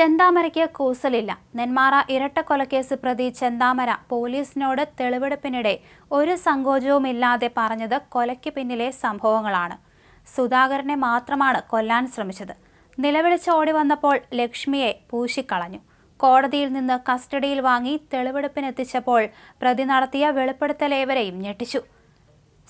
ചെന്താമരയ്ക്ക് കൂസലില്ല. നെന്മാറ ഇരട്ടക്കൊലക്കേസ് പ്രതി ചെന്താമര പോലീസിനോട് തെളിവെടുപ്പിനിടെ ഒരു സങ്കോചവുമില്ലാതെ പറഞ്ഞത് കൊലയ്ക്ക് പിന്നിലെ സംഭവങ്ങളാണ്. സുധാകരനെ മാത്രമാണ് കൊല്ലാൻ ശ്രമിച്ചത്. നിലവിളിച്ച് ഓടി വന്നപ്പോൾ ലക്ഷ്മിയെ പൂശിക്കളഞ്ഞു. കോടതിയിൽ നിന്ന് കസ്റ്റഡിയിൽ വാങ്ങി തെളിവെടുപ്പിനെത്തിച്ചപ്പോൾ പ്രതി നടത്തിയ വെളിപ്പെടുത്തലേവരെയും ഞെട്ടിച്ചു.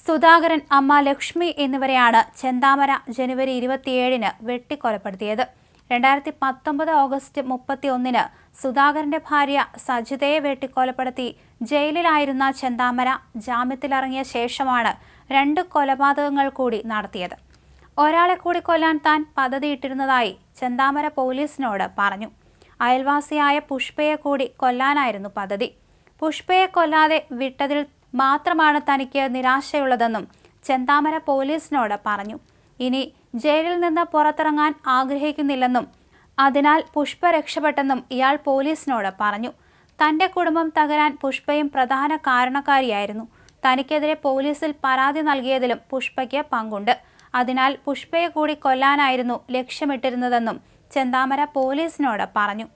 സുധാകരൻ അമ്മ ലക്ഷ്മി എന്നിവരെയാണ് ചെന്താമര ജനുവരി ഇരുപത്തിയേഴിന് വെട്ടിക്കൊലപ്പെടുത്തിയത്. രണ്ടായിരത്തി പത്തൊമ്പത് ഓഗസ്റ്റ് മുപ്പത്തി ഒന്നിന് സുധാകരന്റെ ഭാര്യ സജിതയെ വെട്ടിക്കൊലപ്പെടുത്തി ജയിലിലായിരുന്ന ചെന്താമര ജാമ്യത്തിലിറങ്ങിയ ശേഷമാണ് രണ്ട് കൊലപാതകങ്ങൾ കൂടി നടത്തിയത്. ഒരാളെ കൂടി കൊല്ലാൻ താൻ പദ്ധതിയിട്ടിരുന്നതായി ചെന്താമര പോലീസിനോട് പറഞ്ഞു. അയൽവാസിയായ പുഷ്പയെ കൂടി കൊല്ലാനായിരുന്നു പദ്ധതി. പുഷ്പയെ കൊല്ലാതെ വിട്ടതിൽ മാത്രമാണ് തനിക്ക് നിരാശയുള്ളതെന്നും ചെന്താമര പോലീസിനോട് പറഞ്ഞു. ഇനി ജയിലിൽ നിന്ന് പുറത്തിറങ്ങാൻ ആഗ്രഹിക്കുന്നില്ലെന്നും അതിനാൽ പുഷ്പ രക്ഷപ്പെട്ടെന്നും ഇയാൾ പോലീസിനോട് പറഞ്ഞു. തന്റെ കുടുംബം തകരാൻ പുഷ്പയും പ്രധാന കാരണക്കാരിയായിരുന്നു. തനിക്കെതിരെ പോലീസിൽ പരാതി നൽകിയതിലും പുഷ്പയ്ക്ക് പങ്കുണ്ട്. അതിനാൽ പുഷ്പയെ കൂടി കൊല്ലാനായിരുന്നു ലക്ഷ്യമിട്ടിരുന്നതെന്നും ചെന്താമര പോലീസിനോട് പറഞ്ഞു.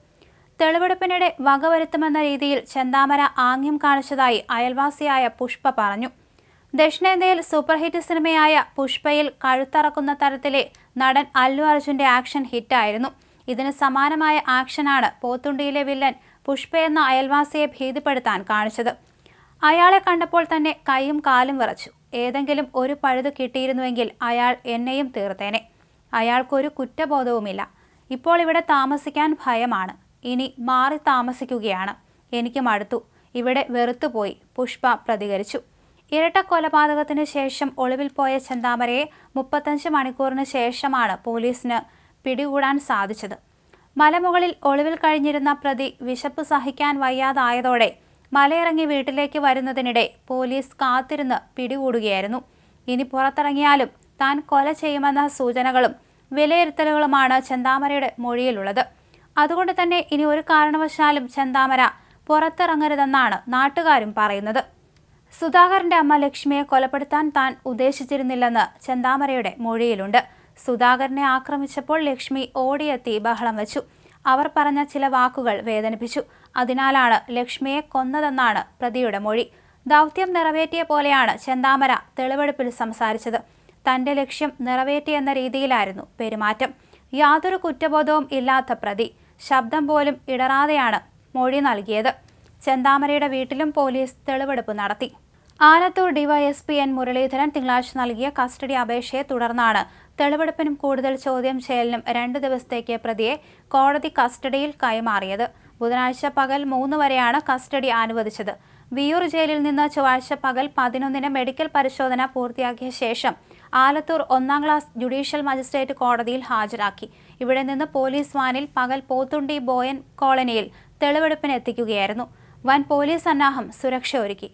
തെളിവെടുപ്പിനിടെ വകവരുത്തുമെന്ന രീതിയിൽ ചെന്താമര ആംഗ്യം കാണിച്ചതായി അയൽവാസിയായ പുഷ്പ പറഞ്ഞു. ദക്ഷിണേന്ത്യയിൽ സൂപ്പർ ഹിറ്റ് സിനിമയായ പുഷ്പയിൽ കഴുത്തറക്കുന്ന തരത്തിലെ നടൻ അല്ലു അർജുന്റെ ആക്ഷൻ ഹിറ്റായിരുന്നു. ഇതിന് സമാനമായ ആക്ഷനാണ് പോത്തുണ്ടിയിലെ വില്ലൻ പുഷ്പ എന്ന അയൽവാസിയെ ഭീതിപ്പെടുത്താൻ കാണിച്ചത്. അയാളെ കണ്ടപ്പോൾ തന്നെ കൈയും കാലും വിറച്ചു. ഏതെങ്കിലും ഒരു പഴുത് കിട്ടിയിരുന്നുവെങ്കിൽ അയാൾ എന്നെയും തീർത്തേനെ. അയാൾക്കൊരു കുറ്റബോധവുമില്ല. ഇപ്പോൾ ഇവിടെ താമസിക്കാൻ ഭയമാണ്. ഇനി മാറി താമസിക്കുകയാണ്. എനിക്ക് മടുത്തു ഇവിടെ വെറുത്തുപോയി. പുഷ്പ പ്രതികരിച്ചു. ഇരട്ട കൊലപാതകത്തിന് ശേഷം ഒളിവിൽ പോയ ചെന്താമരയെ മുപ്പത്തഞ്ച് മണിക്കൂറിന് ശേഷമാണ് പോലീസിന് പിടികൂടാൻ സാധിച്ചത്. മലമുകളിൽ ഒളിവിൽ കഴിഞ്ഞിരുന്ന പ്രതി വിശപ്പ് സഹിക്കാൻ വയ്യാതായതോടെ മലയിറങ്ങി വീട്ടിലേക്ക് വരുന്നതിനിടെ പോലീസ് കാത്തിരുന്ന് പിടികൂടുകയായിരുന്നു. ഇനി പുറത്തിറങ്ങിയാലും താൻ കൊല ചെയ്യുമെന്ന സൂചനകളും വിലയിരുത്തലുകളുമാണ് ചെന്താമരയുടെ മൊഴിയിലുള്ളത്. അതുകൊണ്ട് തന്നെ ഇനി ഒരു കാരണവശാലും ചെന്താമര പുറത്തിറങ്ങരുതെന്നാണ് നാട്ടുകാരും പറയുന്നത്. സുധാകരന്റെ അമ്മ ലക്ഷ്മിയെ കൊലപ്പെടുത്താൻ താൻ ഉദ്ദേശിച്ചിരുന്നില്ലെന്ന് ചെന്താമരയുടെ മൊഴിയിലുണ്ട്. സുധാകരനെ ആക്രമിച്ചപ്പോൾ ലക്ഷ്മി ഓടിയെത്തി ബഹളം വെച്ചു. അവർ പറഞ്ഞ ചില വാക്കുകൾ വേദനിപ്പിച്ചു. അതിനാലാണ് ലക്ഷ്മിയെ കൊന്നതെന്നാണ് പ്രതിയുടെ മൊഴി. ദൗത്യം നിറവേറ്റിയ പോലെയാണ് ചെന്താമര തെളിവെടുപ്പിൽ സംസാരിച്ചത്. തന്റെ ലക്ഷ്യം നിറവേറ്റിയെന്ന രീതിയിലായിരുന്നു പെരുമാറ്റം. യാതൊരു കുറ്റബോധവും ഇല്ലാത്ത പ്രതി ശബ്ദം പോലും ഇടറാതെയാണ് മൊഴി നൽകിയത്. ചെന്താമരയുടെ വീട്ടിലും പോലീസ് തെളിവെടുപ്പ് നടത്തി. ആലത്തൂർ ഡിവൈഎസ്പി എൻ മുരളീധരൻ തിങ്കളാഴ്ച നൽകിയ കസ്റ്റഡി അപേക്ഷയെ തുടർന്നാണ് തെളിവെടുപ്പിനും കൂടുതൽ ചോദ്യം ചെയ്യലിനും രണ്ട് ദിവസത്തേക്ക് പ്രതിയെ കോടതി കസ്റ്റഡിയിൽ കൈമാറിയത്. ബുധനാഴ്ച പകൽ മൂന്ന് വരെയാണ് കസ്റ്റഡി അനുവദിച്ചത്. വിയൂർ ജയിലിൽ നിന്ന് ചൊവ്വാഴ്ച പകൽ പതിനൊന്നിന് മെഡിക്കൽ പരിശോധന പൂർത്തിയാക്കിയ ശേഷം ആലത്തൂർ ഒന്നാം ക്ലാസ് ജുഡീഷ്യൽ മജിസ്ട്രേറ്റ് കോടതിയിൽ ഹാജരാക്കി. ഇവിടെ നിന്ന് പോലീസ് വാനിൽ പകൽ പോത്തുണ്ടി ബോയൻ കോളനിയിൽ തെളിവെടുപ്പിന് എത്തിക്കുകയായിരുന്നു വൻ പോലീസ് സന്നാഹം സുരക്ഷ ഒരുക്കി